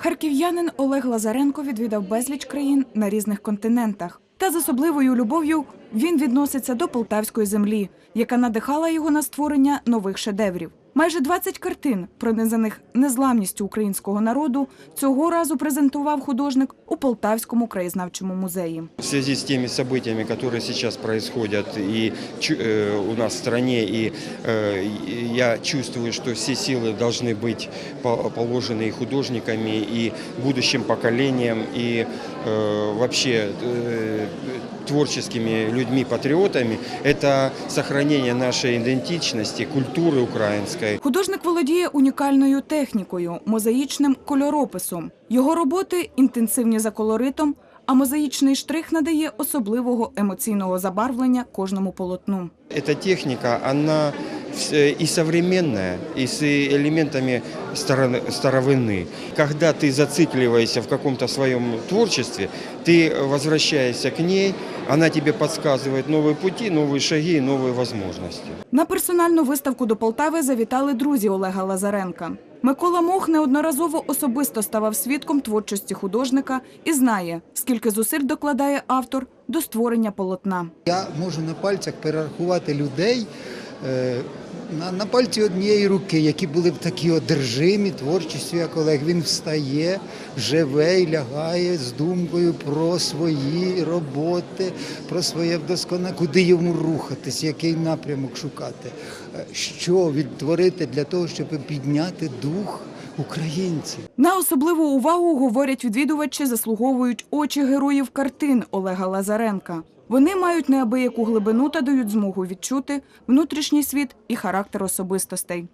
Харків'янин Олег Лазаренко відвідав безліч країн на різних континентах. Та з особливою любов'ю він відноситься до полтавської землі, яка надихала його на створення нових шедеврів. Майже 20 картин, пронизаних незламністю українського народу, цього разу презентував художник у Полтавському краєзнавчому музеї. В связи с теми событиями, которые сейчас происходят и чу- э, у нас в стране, и э, и я чувствую, что все силы должны быть по- положены и художниками, и будущим поколением, и э, вообще э, творческими людьми-патриотами, это сохранение нашей идентичности, культуры украинской, Художник володіє унікальною технікою мозаїчним кольорописом. Його роботи інтенсивні за колоритом, а мозаїчний штрих надає особливого емоційного забарвлення кожному полотну. Ця техніка, вона и современная, и с элементами старо- старовины. Когда ты зацикливаешься в каком-то своем творчестве, ты возвращаешься к ней, она тебе подсказывает новые пути, новые шаги, новые возможности. На персональну виставку до Полтави завітали друзі Олега Лазаренка. Микола Мох неодноразово особисто ставав свідком творчості художника і знає, скільки зусиль докладає автор до створення полотна. Я можу на пальцях перерахувати людей е, на, на пальці однієї руки, які були б такі одержимі творчістю, як Олег. Він встає, живе і лягає з думкою про свої роботи, про своє вдосконання, куди йому рухатись, який напрямок шукати, е, що відтворити для того, щоб підняти дух українців. На особливу увагу, говорять відвідувачі, заслуговують очі героїв картин Олега Лазаренка. Вони мають неабияку глибину та дають змогу відчути внутрішній світ і характер особистостей.